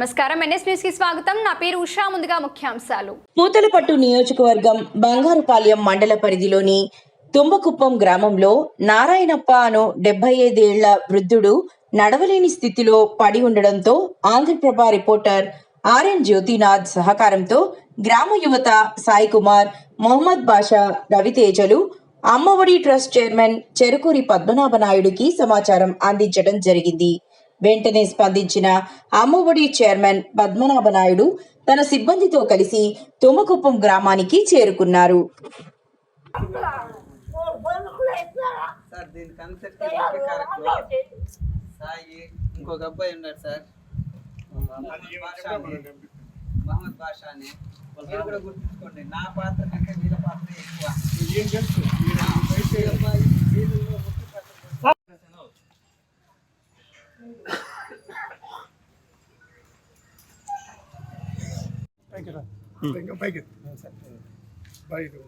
నమస్కారం. ఎన్ఎస్ న్యూస్కి స్వాగతం. నా పేరు ఉషా. ముందుగా ముఖ్యాంశాలు. పూతలపట్టు నియోజకవర్గం బంగారుపాలెం మండల పరిధిలోని తుంబకుప్పం గ్రామంలో నారాయణప్ప అను డెబ్బై ఐదేళ్ళ వృద్ధుడు నడవలేని స్థితిలో పడి ఉండడంతో ఆంధ్రప్రభ రిపోర్టర్ ఆర్ఎన్ జ్యోతినాథ్ సహకారంతో గ్రామ యువత సాయి కుమార్ మొహమ్మద్ బాషా రవితేజలు అమ్మఒడి ట్రస్ట్ చైర్మన్ చెరుకూరి పద్మనాభ నాయుడుకి సమాచారం అందించడం జరిగింది. వెంటనే స్పందించిన అమ్మఒడి చైర్మన్ పద్మనాభ నాయుడు తన సిబ్బందితో కలిసి తుమ్మకుప్పం గ్రామానికి చేరుకున్నారు. ఇంకొక అబ్బాయి ఉన్నాడు సార్. మహమ్మద్ బాషా అని కూడా గుర్తుంచుకోండి నా పాత్ర కంటే వీళ్ళ పాత్ర ఎక్కువ ఈ అబ్బాయి వీళ్ళలో ముఖ్య పాత్ర ఇంకా పైకి పైకి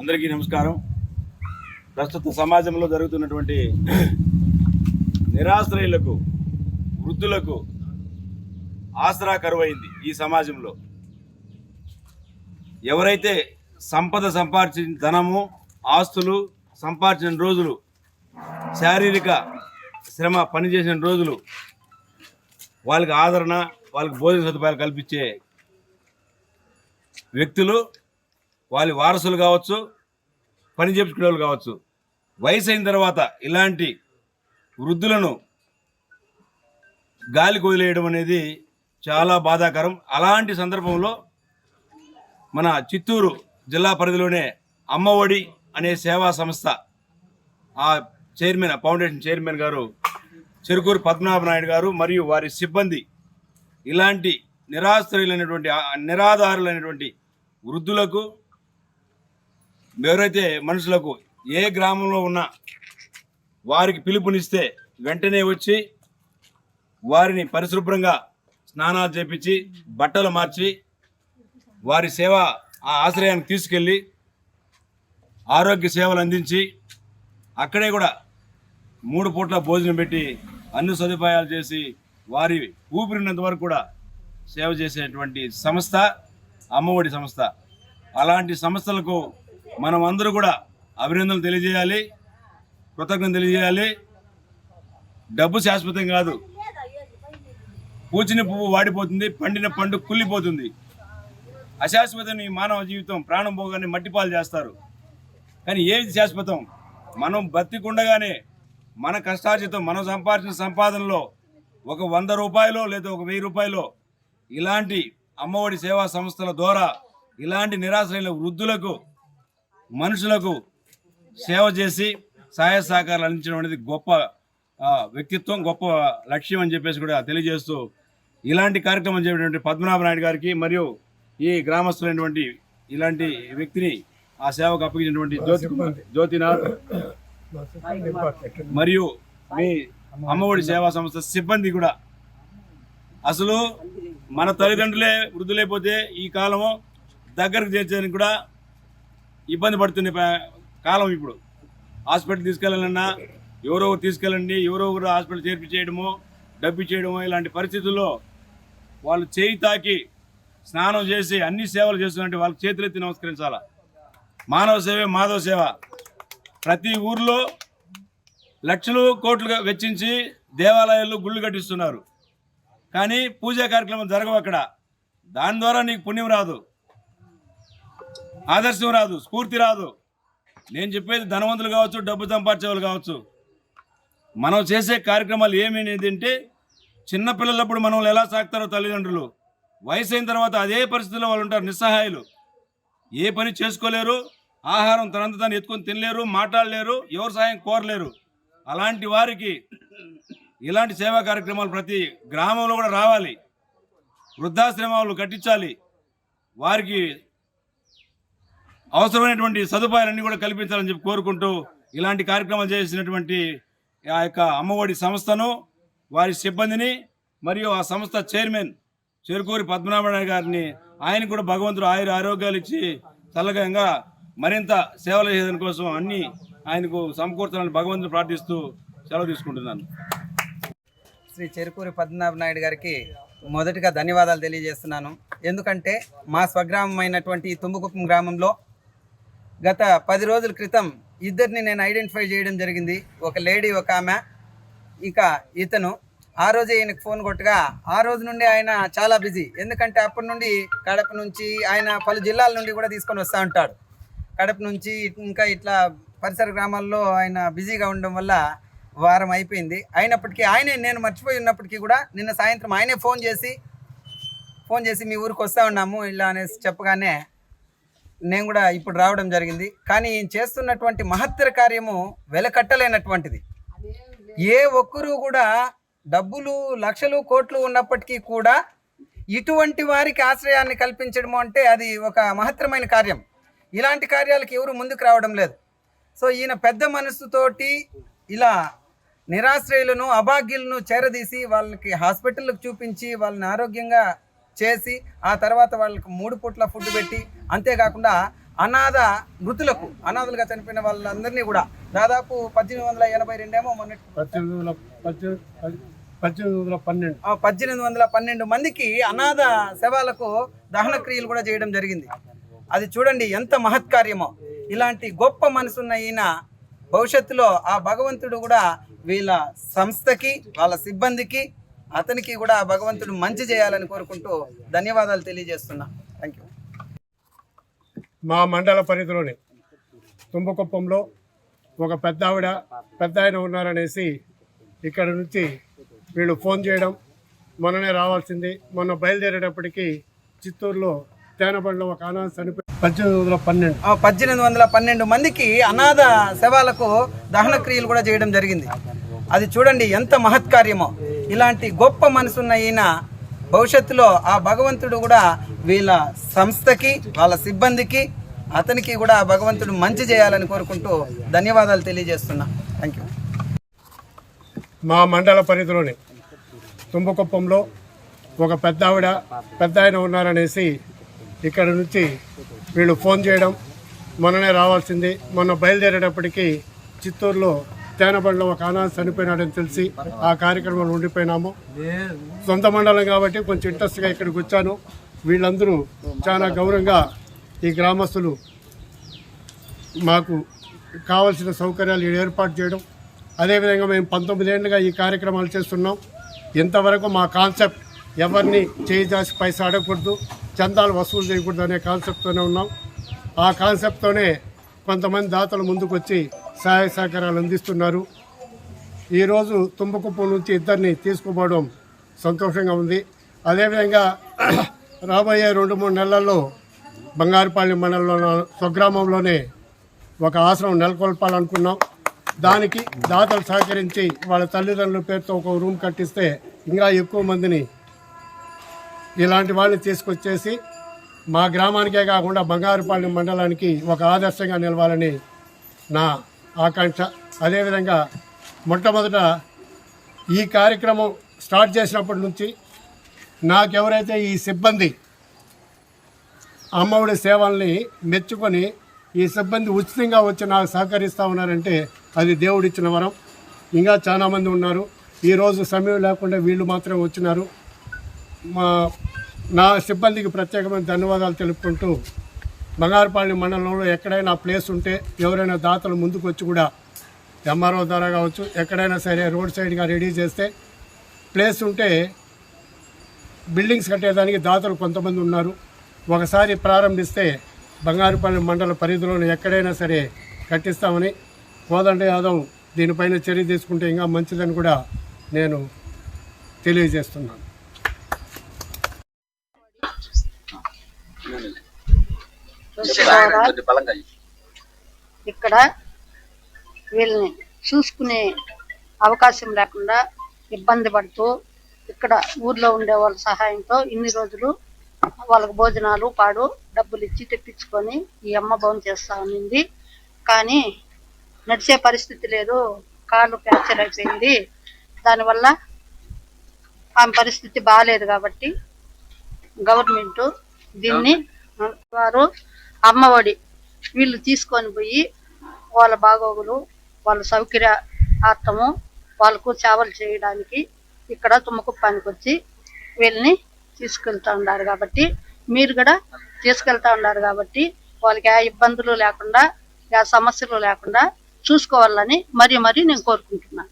అందరికీ నమస్కారం. ప్రస్తుత సమాజంలో జరుగుతున్నటువంటి నిరాశ్రయులకు వృద్ధులకు ఆసరా కరువైంది ఈ సమాజంలో. ఎవరైతే సంపద సంపాదించిన ధనము ఆస్తులు సంపాదించిన రోజులు శారీరక శ్రమ పనిచేసిన రోజులు వాళ్ళకి ఆదరణ వాళ్ళకి భోజన సదుపాయాలు కల్పించే వ్యక్తులు వాళ్ళ వారసులు కావచ్చు పని చేపించుకునే వాళ్ళు కావచ్చు. వయసు అయిన తర్వాత ఇలాంటి వృద్ధులను గాలికి వదిలేయడం అనేది చాలా బాధాకరం. అలాంటి సందర్భంలో మన చిత్తూరు జిల్లా పరిధిలోనే అమ్మఒడి అనే సేవా సంస్థ ఆ చైర్మన్ ఫౌండేషన్ చైర్మన్ గారు చెరుకూరు పద్మనాభ నాయుడు గారు మరియు వారి సిబ్బంది ఇలాంటి నిరాశ్రయులైనటువంటి నిరాధారులైనటువంటి వృద్ధులకు ఎవరైతే మనుషులకు ఏ గ్రామంలో ఉన్నా వారికి పిలుపునిస్తే వెంటనే వచ్చి వారిని పరిశుభ్రంగా స్నానాలు చేపించి బట్టలు మార్చి వారి సేవ ఆ ఆశ్రయానికి తీసుకెళ్ళి ఆరోగ్య సేవలు అందించి అక్కడే కూడా మూడు పూట్ల భోజనం పెట్టి అన్ని సదుపాయాలు చేసి వారి ఊపిరినంత వరకు కూడా సేవ చేసేటువంటి సంస్థ అమ్మఒడి సంస్థ. అలాంటి సంస్థలకు మనం అందరూ కూడా అభినందనలు తెలియజేయాలి కృతజ్ఞత తెలియజేయాలి. డబ్బు శాశ్వతం కాదు. పూచిన పువ్వు వాడిపోతుంది పండిన పండు కుళ్ళిపోతుంది. అశాశ్వతం ఈ మానవ జీవితం ప్రాణం పోగానే మట్టిపాలు చేస్తారు. కానీ ఏది శాశ్వతం? మనం బతికుండగానే మన కష్టార్జితం మనం సంపాదించిన సంపాదనలో ఒక వంద రూపాయలు లేదా ఒక వెయ్యి రూపాయలు ఇలాంటి అమ్మఒడి సేవా సంస్థల ద్వారా ఇలాంటి నిరాశ్రయుల వృద్ధులకు మనుషులకు సేవ చేసి సహాయ సహకారాలు అందించడం అనేది గొప్ప వ్యక్తిత్వం గొప్ప లక్ష్యం అని చెప్పేసి కూడా తెలియజేస్తూ ఇలాంటి కార్యక్రమం చేసినటువంటి పద్మనాభ నాయుడు గారికి మరియు ఈ గ్రామస్తులైనటువంటి ఇలాంటి వ్యక్తిని ఆ సేవకు అప్పగించినటువంటి జ్యోతి జ్యోతినాథ్ మరియు మీ అమ్మఒడి సేవా సంస్థ సిబ్బంది కూడా. అసలు మన తల్లిదండ్రులే వృద్ధులైపోతే ఈ కాలము దగ్గరకు చేర్చడానికి కూడా ఇబ్బంది పడుతున్న కాలం ఇప్పుడు. హాస్పిటల్ తీసుకెళ్ళాలన్నా ఎవరో ఒకరు తీసుకెళ్ళండి ఎవరో ఒకరు హాస్పిటల్ చేర్పించేయడమో డబ్బు చేయడమో ఇలాంటి పరిస్థితుల్లో వాళ్ళు చేయి తాకి స్నానం చేసి అన్ని సేవలు చేస్తున్నట్టు వాళ్ళకి చేతులెత్తి నమస్కరించాలా? మానవ సేవే మాధవ సేవ. ప్రతి ఊర్లో లక్షలు కోట్లుగా వెచ్చించి దేవాలయాల్లో గుళ్ళు కట్టిస్తున్నారు. కానీ పూజా కార్యక్రమం జరగవు అక్కడ. దాని ద్వారా నీకు పుణ్యం రాదు. ఆదర్శం రాదు. స్ఫూర్తి రాదు. నేను చెప్పేది ధనవంతులు కావచ్చు డబ్బు సంపాదించేవాళ్ళు కావచ్చు. మనం చేసే కార్యక్రమాలు ఏమనేది అంటే చిన్నపిల్లలప్పుడు మనల్ని ఎలా సాగుతారో తల్లిదండ్రులు. వయసు అయిన తర్వాత అదే పరిస్థితిలో వాళ్ళు ఉంటారు నిస్సహాయులు. ఏ పని చేసుకోలేరు ఆహారం తనంత తాను ఎత్తుకొని తినలేరు మాట్లాడలేరు ఎవరు సాయం కోరలేరు. అలాంటి వారికి ఇలాంటి సేవా కార్యక్రమాలు ప్రతి గ్రామంలో కూడా రావాలి. వృద్ధాశ్రమాలు కట్టించాలి. వారికి అవసరమైనటువంటి సదుపాయాలన్నీ కూడా కల్పించాలని చెప్పి కోరుకుంటూ ఇలాంటి కార్యక్రమాలు చేసినటువంటి ఆ యొక్క అమ్మఒడి సంస్థను వారి సిబ్బందిని మరియు ఆ సంస్థ చైర్మన్ చెరుకూరి పద్మనాభనాయుడు గారిని ఆయన కూడా భగవంతుడు ఆయుర ఆరోగ్యాలు ఇచ్చి చల్లగంగా మరింత సేవలు చేయడం కోసం అన్ని ఆయనకు సమకూర్చాలని భగవంతుని ప్రార్థిస్తూ సెలవు తీసుకుంటున్నాను. శ్రీ చెరుకూరి పద్మనాభ నాయుడు గారికి మొదటిగా ధన్యవాదాలు తెలియజేస్తున్నాను. ఎందుకంటే మా స్వగ్రామం అయినటువంటి తుమ్ముకుప్పం గ్రామంలో గత పది రోజుల క్రితం ఇద్దరిని నేను ఐడెంటిఫై చేయడం జరిగింది. ఒక లేడీ ఒక ఆమె. ఇక ఇతను ఆ రోజే ఈయనకు ఫోన్ కొట్టగా ఆ రోజు నుండి ఆయన చాలా బిజీ. ఎందుకంటే అప్పటి నుండి కడప నుంచి ఆయన పలు జిల్లాల నుండి కూడా తీసుకొని వస్తూ ఉంటాడు. కడప నుంచి ఇంకా ఇట్లా పరిసర గ్రామాల్లో ఆయన బిజీగా ఉండడం వల్ల వారం అయిపోయింది. అయినప్పటికీ ఆయనే నేను మర్చిపోయి ఉన్నప్పటికీ కూడా నిన్న సాయంత్రం ఆయనే ఫోన్ చేసి ఫోన్ చేసి మీ ఊరికి వస్తూ ఉన్నాము ఇలా అనేసి చెప్పగానే నేను కూడా ఇప్పుడు రావడం జరిగింది. కానీ ఈయన చేస్తున్నటువంటి మహత్తర కార్యము వెలకట్టలేనటువంటిది. ఏ ఒక్కరూ కూడా డబ్బులు లక్షలు కోట్లు ఉన్నప్పటికీ కూడా ఇటువంటి వారికి ఆశ్రయాన్ని కల్పించడము అంటే అది ఒక మహత్తరమైన కార్యం. ఇలాంటి కార్యాలకు ఎవరు ముందుకు రావడం లేదు. సో ఈయన పెద్ద మనసుతోటి ఇలా నిరాశ్రయులను అభాగ్యులను చేరదీసి వాళ్ళకి హాస్పిటల్కి చూపించి వాళ్ళని ఆరోగ్యంగా చేసి ఆ తర్వాత వాళ్ళకి మూడు పూట్ల ఫుడ్ పెట్టి అంతేకాకుండా అనాథ మృతులకు అనాథలుగా చనిపోయిన వాళ్ళందరినీ కూడా దాదాపు పద్దెనిమిది వందల ఎనభై రెండేమో మొన్నటి పద్దెనిమిది వందల పన్నెండు. పద్దెనిమిది వందల పన్నెండు మందికి అనాథ శవాలకు దహన క్రియలు కూడా చేయడం జరిగింది. అది చూడండి ఎంత మహత్కార్యమో. ఇలాంటి గొప్ప మనసున్న ఈయన భవిష్యత్తులో ఆ భగవంతుడు కూడా వీళ్ళ సంస్థకి వాళ్ళ సిబ్బందికి అతనికి కూడా ఆ భగవంతుడు మంచి చేయాలని కోరుకుంటూ ధన్యవాదాలు తెలియజేస్తున్నా. థ్యాంక్ యూ మా మండల పరిధిలోని తుంబకుప్పంలో ఒక పెద్ద ఆవిడ పెద్ద ఆయన ఉన్నారనేసి ఇక్కడ నుంచి వీళ్ళు ఫోన్ చేయడం మొన్ననే రావాల్సింది. మొన్న బయలుదేరేటప్పటికీ చిత్తూరులో తేనబండిలో ఒక అనాథ చనిపోయి పద్దెనిమిది వందల పన్నెండు. పద్దెనిమిది వందల పన్నెండు మందికి అనాథ శవాలకు దహన క్రియలు కూడా చేయడం జరిగింది. అది చూడండి ఎంత మహత్కార్యమో. ఇలాంటి గొప్ప మనసున్న ఈయన భవిష్యత్తులో ఆ భగవంతుడు కూడా వీళ్ళ సంస్థకి వాళ్ళ సిబ్బందికి అతనికి కూడా ఆ భగవంతుడు మంచి చేయాలని కోరుకుంటూ ధన్యవాదాలు తెలియజేస్తున్నా. థ్యాంక్ యూ మా మండల పరిధిలోని తుంబకుప్పంలో ఒక పెద్ద ఆవిడ పెద్ద ఆయన ఉన్నారనేసి ఇక్కడ నుంచి వీళ్ళు ఫోన్ చేయడం మొన్ననే రావాల్సింది. మొన్న బయలుదేరేటప్పటికీ చిత్తూరులో తేనబండలో ఒక అనాథ చనిపోయినాడని తెలిసి ఆ కార్యక్రమంలో ఉండిపోయినాము. సొంత మండలం కాబట్టి కొంచెం ఇంట్రెస్ట్గా ఇక్కడికి వచ్చాను. వీళ్ళందరూ చాలా గౌరవంగా ఈ గ్రామస్తులు మాకు కావలసిన సౌకర్యాలు ఏర్పాటు చేయడం. అదేవిధంగా మేము పంతొమ్మిదేళ్ళుగా ఈ కార్యక్రమాలు చేస్తున్నాం. ఇంతవరకు మా కాన్సెప్ట్ ఎవరిని చేయి చేసి పైసా అడగకూడదు చందాలు వసూలు చేయకూడదు అనే కాన్సెప్ట్తోనే ఉన్నాం. ఆ కాన్సెప్ట్తోనే కొంతమంది దాతలు ముందుకు వచ్చి సహాయ సహకారాలు అందిస్తున్నారు. ఈరోజు తుంబకుప్పం నుంచి ఇద్దరిని తీసుకుపోవడం సంతోషంగా ఉంది. అదేవిధంగా రాబోయే రెండు మూడు నెలల్లో బంగారుపల్లి మండలంలో స్వగ్రామంలోనే ఒక ఆశ్రమం నెలకొల్పాలనుకున్నాం. దానికి దాతలు సహకరించి వాళ్ళ తల్లిదండ్రుల పేరుతో ఒక రూమ్ కట్టిస్తే ఇంకా ఎక్కువ మందిని ఇలాంటి వాళ్ళని తీసుకొచ్చేసి మా గ్రామానికే కాకుండా బంగారుపాలెం మండలానికి ఒక ఆదర్శంగా నిలవాలని నా ఆకాంక్ష. అదేవిధంగా మొట్టమొదట ఈ కార్యక్రమం స్టార్ట్ చేసినప్పటి నుంచి నాకెవరైతే ఈ సిబ్బంది అమ్మఒడి సేవల్ని మెచ్చుకొని ఈ సిబ్బంది ఉచితంగా వచ్చి నాకు సహకరిస్తూ ఉన్నారంటే అది దేవుడిచ్చిన వరం. ఇంకా చాలామంది ఉన్నారు. ఈరోజు సమయం లేకుండా వీళ్ళు మాత్రమే వచ్చినారు. మా నా సిబ్బందికి ప్రత్యేకమైన ధన్యవాదాలు తెలుపుకుంటూ బంగారుపల్లి మండలంలో ఎక్కడైనా ప్లేస్ ఉంటే ఎవరైనా దాతలు ముందుకు వచ్చి కూడా ఎంఆర్ఓ ద్వారా కావచ్చు ఎక్కడైనా సరే రోడ్ సైడ్గా రెడీ చేస్తే ప్లేస్ ఉంటే బిల్డింగ్స్ కట్టేదానికి దాతలు కొంతమంది ఉన్నారు. ఒకసారి ప్రారంభిస్తే బంగారుపల్లి మండల పరిధిలోని ఎక్కడైనా సరే కట్టిస్తామని కోదండ యాదవ్ దీనిపైన చర్య తీసుకుంటే ఇంకా మంచిదని కూడా నేను తెలియజేస్తున్నాను. ఇక్కడ వీళ్ళని చూసుకునే అవకాశం లేకుండా ఇబ్బంది పడుతూ ఇక్కడ ఊర్లో ఉండే వాళ్ళ సహాయంతో ఇన్ని రోజులు వాళ్ళకి భోజనాలు పాడు డబ్బులు ఇచ్చి తెప్పించుకొని ఈ అమ్మ భవన్ చేస్తా ఉన్నింది కానీ నడిచే పరిస్థితి లేదు. కాళ్ళు ఫ్రాక్చర్ అయిపోయింది. దానివల్ల ఆమె పరిస్థితి బాగాలేదు కాబట్టి గవర్నమెంట్ దీన్ని వారు అమ్మఒడి వీళ్ళు తీసుకొని పోయి వాళ్ళ బాగోగులు వాళ్ళ సౌకర్యార్థము వాళ్ళకు సేవలు చేయడానికి ఇక్కడ తుమ్మకుప్పానికి వచ్చి వీళ్ళని తీసుకెళ్తూ ఉన్నారు కాబట్టి మీరు కూడా తీసుకెళ్తూ ఉన్నారు కాబట్టి వాళ్ళకి ఏ ఇబ్బందులు లేకుండా ఏ సమస్యలు లేకుండా చూసుకోవాలని మరీ మరీ నేను కోరుకుంటున్నాను.